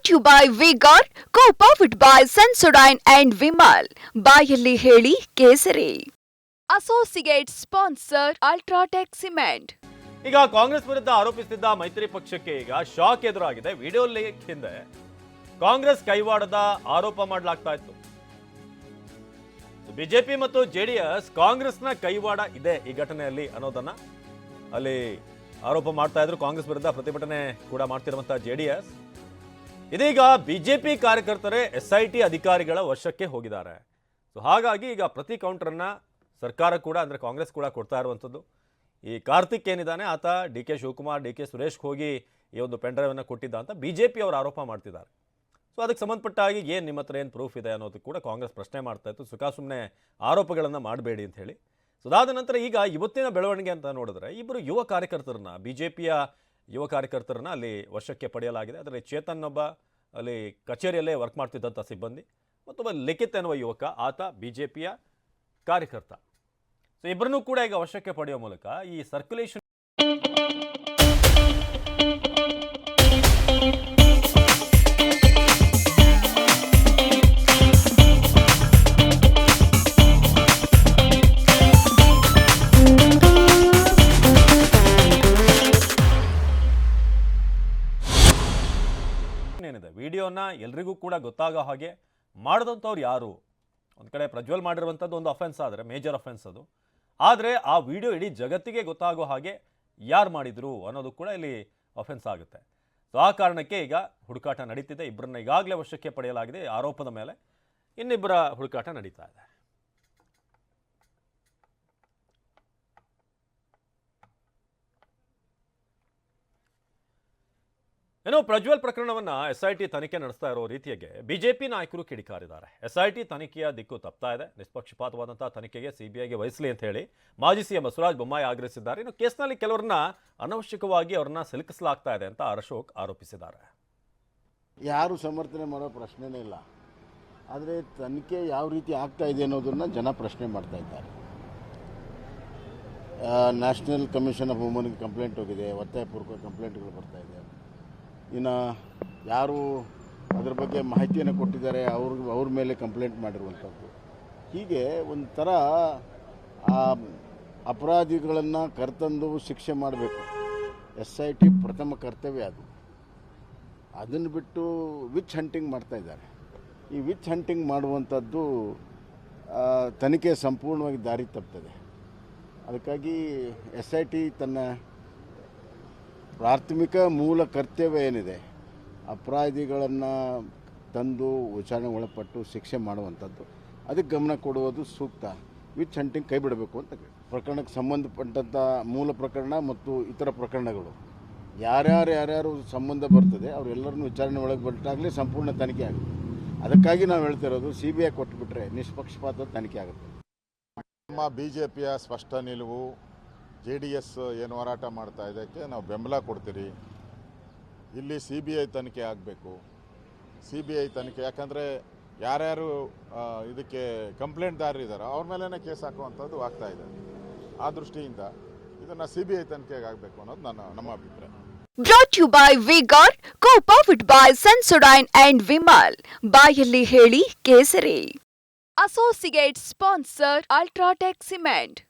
Brought you by Vigor co powered by Sensodyne and Vimal ಬಾಯಲ್ಲಿ ಹೇಳಿ ಕೇಸರಿ. Associate sponsor UltraTech cement ಈಗ ಕಾಂಗ್ರೆಸ್ ವಿರುದ್ಧ ಆರೋಪಿಸುತ್ತಿದ್ದ ಮೈತ್ರಿ ಪಕ್ಷಕ್ಕೆ ಈಗ ಶಾಕ್ ಎದುರಾಗಿದೆ. ವಿಡಿಯೋ ಲೇಖ್ ಹಿಂದೆ ಕಾಂಗ್ರೆಸ್ ಕೈವಾಡದ ಆರೋಪ ಮಾಡಲಾಗ್ತಾ ಇತ್ತು. ಬಿಜೆಪಿ ಮತ್ತು ಜೆಡಿಎಸ್ ಕಾಂಗ್ರೆಸ್ನ ಕೈವಾಡ ಇದೆ ಈ ಘಟನೆಯಲ್ಲಿ ಅನ್ನೋದನ್ನ ಅಲ್ಲಿ ಆರೋಪ ಮಾಡ್ತಾ ಇದ್ರು. ಕಾಂಗ್ರೆಸ್ ವಿರುದ್ಧ ಪ್ರತಿಭಟನೆ ಕೂಡ ಮಾಡ್ತಿರುವಂತಹ ಜೆಡಿಎಸ್. ಇದೀಗ ಬಿಜೆಪಿ ಕಾರ್ಯಕರ್ತರೇ ಎಸ್ ಐ ಟಿ ಅಧಿಕಾರಿಗಳ ವಶಕ್ಕೆ ಹೋಗಿದ್ದಾರೆ. ಸೊ ಹಾಗಾಗಿ ಈಗ ಪ್ರತಿ ಕೌಂಟರನ್ನ ಸರ್ಕಾರ ಕೂಡ ಅಂದರೆ ಕಾಂಗ್ರೆಸ್ ಕೂಡ ಕೊಡ್ತಾ ಇರುವಂಥದ್ದು. ಈ ಕಾರ್ತಿಕ್ ಏನಿದ್ದಾನೆ, ಆತ D K Shivakumar, D K ಸುರೇಶ್ಗೆ ಹೋಗಿ ಈ ಒಂದು ಪೆಂಡ್ರೈವನ್ನು ಕೊಟ್ಟಿದ್ದ ಅಂತ ಬಿ ಜೆ ಪಿ ಅವರು ಆರೋಪ ಮಾಡ್ತಿದ್ದಾರೆ. ಸೊ ಅದಕ್ಕೆ ಸಂಬಂಧಪಟ್ಟ ಹಾಗೆ ಏನು ನಿಮ್ಮ ಹತ್ರ ಏನು ಪ್ರೂಫ್ ಇದೆ ಅನ್ನೋದು ಕೂಡ ಕಾಂಗ್ರೆಸ್ ಪ್ರಶ್ನೆ ಮಾಡ್ತಾ ಇತ್ತು. ಸುಖ ಸುಮ್ಮನೆ ಆರೋಪಗಳನ್ನು ಮಾಡಬೇಡಿ ಅಂತ ಹೇಳಿ. ಸೊ ಅದಾದ ನಂತರ ಈಗ ಇವತ್ತಿನ ಬೆಳವಣಿಗೆ ಅಂತ ನೋಡಿದ್ರೆ ಇಬ್ಬರು ಯುವ ಕಾರ್ಯಕರ್ತರನ್ನ ಬಿ ಜೆ ಪಿಯ ಯುವ ಕಾರ್ಯಕರ್ತರನ್ನ ಅಲ್ಲಿ ವಶಕ್ಕೆ ಪಡೆಯಲಾಗಿದೆ. ಅದರಲ್ಲಿ ಚೇತನ್ ಒಬ್ಬ ಅಲ್ಲಿ ಕಚೇರಿಯಲ್ಲೇ ವರ್ಕ್ ಮಾಡ್ತಿದ್ದಂಥ ಸಿಬ್ಬಂದಿ ಮತ್ತೊಬ್ಬ ಲಿಖಿತ್ ಎನ್ನುವ ಯುವಕ, ಆತ ಬಿ ಜೆ ಕಾರ್ಯಕರ್ತ. ಸೊ ಇಬ್ಬರನ್ನೂ ಕೂಡ ಈಗ ವಶಕ್ಕೆ ಪಡೆಯುವ ಮೂಲಕ ಈ ಸರ್ಕ್ಯುಲೇಷನ್ ಏನಿದೆ? ವಿಡಿಯೋನ ಎಲ್ರಿಗೂ ಕೂಡ ಗೊತ್ತಾಗೋ ಹಾಗೆ ಮಾಡಿದಂಥವ್ರು ಯಾರು? ಒಂದು ಕಡೆ ಪ್ರಜ್ವಲ್ ಮಾಡಿರುವಂಥದ್ದು ಒಂದು ಅಫೆನ್ಸ್ ಆದರೆ ಮೇಜರ್ ಅಫೆನ್ಸ್ ಅದು. ಆದರೆ ಆ ವಿಡಿಯೋ ಇಡೀ ಜಗತ್ತಿಗೆ ಗೊತ್ತಾಗೋ ಹಾಗೆ ಯಾರು ಮಾಡಿದ್ರು ಅನ್ನೋದು ಕೂಡ ಇಲ್ಲಿ ಅಫೆನ್ಸ್ ಆಗುತ್ತೆ. ಸೊ ಆ ಕಾರಣಕ್ಕೆ ಈಗ ಹುಡುಕಾಟ ನಡೀತಿದೆ. ಇಬ್ಬರನ್ನ ಈಗಾಗಲೇ ವಶಕ್ಕೆ ಪಡೆಯಲಾಗಿದೆ. ಆರೋಪದ ಮೇಲೆ ಇನ್ನಿಬ್ಬರ ಹುಡುಕಾಟ ನಡೀತಾ ಇದೆ. ಏನೋ ಪ್ರಜ್ವಲ್ ಪ್ರಕರಣವನ್ನು ಎಸ್ ಐ ಟಿ ತನಿಖೆ ನಡೆಸ್ತಾ ಇರೋ ರೀತಿಯಾಗೆ ಬಿಜೆಪಿ ನಾಯಕರು ಕಿಡಿಕಾರಿದ್ದಾರೆ. ಎಸ್ ಐ ಟಿ ತನಿಖೆಯ ದಿಕ್ಕು ತಪ್ತಾ ಇದೆ. ನಿಷ್ಪಕ್ಷಪಾತವಾದಂಥ ತನಿಖೆಗೆ ಸಿಬಿಐಗೆ ವಹಿಸಲಿ ಅಂತ ಹೇಳಿ ಮಾಜಿ ಸಿಎಂ ಬಸವರಾಜ ಬೊಮ್ಮಾಯಿ ಆಗ್ರಹಿಸಿದ್ದಾರೆ. ಇನ್ನು ಕೇಸ್ನಲ್ಲಿ ಕೆಲವರನ್ನ ಅನವಶ್ಯಕವಾಗಿ ಅವರನ್ನ ಸಿಲುಕಿಸಲಾಗ್ತಾ ಇದೆ ಅಂತ ಅಶೋಕ್ ಆರೋಪಿಸಿದ್ದಾರೆ. ಯಾರು ಸಮರ್ಥನೆ ಮಾಡೋ ಪ್ರಶ್ನೆನೇ ಇಲ್ಲ. ಆದರೆ ತನಿಖೆ ಯಾವ ರೀತಿ ಆಗ್ತಾ ಇದೆ ಅನ್ನೋದನ್ನ ಜನ ಪ್ರಶ್ನೆ ಮಾಡ್ತಾ ಇದ್ದಾರೆ. ನ್ಯಾಷನಲ್ ಕಮಿಷನ್ ಆಫ್ ವುಮನ್ಗೆ ಕಂಪ್ಲೇಂಟ್ ಹೋಗಿದೆ, ಒತ್ತಾಯಪೂರ್ವಕ ಕಂಪ್ಲೇಂಟ್ಗಳು ಬರ್ತಾ ಇದೆ. ಇನ್ನು ಯಾರು ಅದ್ರ ಬಗ್ಗೆ ಮಾಹಿತಿಯನ್ನು ಕೊಟ್ಟಿದ್ದಾರೆ ಅವ್ರ ಅವ್ರ ಮೇಲೆ ಕಂಪ್ಲೇಂಟ್ ಮಾಡಿರುವಂಥದ್ದು. ಹೀಗೆ ಒಂಥರ, ಆ, ಅಪರಾಧಿಗಳನ್ನು ಕರ್ತಂದು ಶಿಕ್ಷೆ ಮಾಡಬೇಕು. ಎಸ್ ಐ ಟಿ ಪ್ರಥಮ ಕರ್ತವ್ಯ ಅದು. ಅದನ್ನು ಬಿಟ್ಟು ವಿಚ್ ಹಂಟಿಂಗ್ ಮಾಡ್ತಾ ಇದ್ದಾರೆ. ಈ ವಿಚ್ ಹಂಟಿಂಗ್ ಮಾಡುವಂಥದ್ದು ತನಿಖೆ ಸಂಪೂರ್ಣವಾಗಿ ದಾರಿ ತಪ್ತದೆ. ಅದಕ್ಕಾಗಿ ಎಸ್ ಐ ಟಿ ತನ್ನ ಪ್ರಾಥಮಿಕ ಮೂಲ ಕರ್ತವ್ಯ ಏನಿದೆ, ಅಪರಾಧಿಗಳನ್ನು ತಂದು ವಿಚಾರಣೆ ಒಳಪಟ್ಟು ಶಿಕ್ಷೆ ಮಾಡುವಂಥದ್ದು. ಅದಕ್ಕೆ ಗಮನ ಕೊಡುವುದು ಸೂಕ್ತ. ವಿಚ್ ಹಂಟಿಂಗ್ ಕೈ ಬಿಡಬೇಕು ಅಂತ ಪ್ರಕರಣಕ್ಕೆ ಸಂಬಂಧಪಟ್ಟಂಥ ಮೂಲ ಪ್ರಕರಣ ಮತ್ತು ಇತರ ಪ್ರಕರಣಗಳು. ಯಾರ್ಯಾರು ಯಾರ್ಯಾರು ಸಂಬಂಧ ಬರ್ತದೆ, ಅವರೆಲ್ಲರನ್ನು ವಿಚಾರಣೆ ಒಳಗೆ ಬಿಟ್ಟಾಗಲೇ ಸಂಪೂರ್ಣ ತನಿಖೆ ಆಗುತ್ತೆ. ಅದಕ್ಕಾಗಿ ನಾವು ಹೇಳ್ತಿರೋದು ಸಿ ಬಿ ಐ ಕೊಟ್ಟುಬಿಟ್ರೆ ನಿಷ್ಪಕ್ಷಪಾತ ತನಿಖೆ ಆಗುತ್ತೆ. ನಮ್ಮ ಬಿ ಜೆ ಪಿಯ ಸ್ಪಷ್ಟ ನಿಲುವು ಜೆ ಡಿ ಎಸ್ ಏನು ಹೋರಾಟ ಮಾಡ್ತಾ ಇದಕ್ಕೆ ನಾವು ಬೆಂಬಲ ಕೊಡ್ತೀರಿ. ಇಲ್ಲಿ ಸಿ ಬಿ ಐ ತನಿಖೆ ಆಗಬೇಕು. ಸಿ ಬಿ ಐ ತನಿಖೆ, ಯಾಕಂದರೆ ಯಾರ್ಯಾರು ಇದಕ್ಕೆ ಕಂಪ್ಲೇಂಟ್ದಾರರು ಇದ್ದಾರೋ ಅವ್ರ ಮೇಲೇ ಕೇಸ್ ಹಾಕುವಂಥದ್ದು ಆಗ್ತಾ ಇದೆ. ಆ ದೃಷ್ಟಿಯಿಂದ ಇದನ್ನು ಸಿ ಬಿ ಐ ತನಿಖೆಗೆ ಆಗಬೇಕು ಅನ್ನೋದು ನನ್ನ, ನಮ್ಮ ಅಭಿಪ್ರಾಯ. Brought you by Vigor co powered by Sensodyne and Vimal ಬಾಯಲ್ಲಿ ಹೇಳಿ ಕೇಸರಿ. Associate sponsor UltraTech cement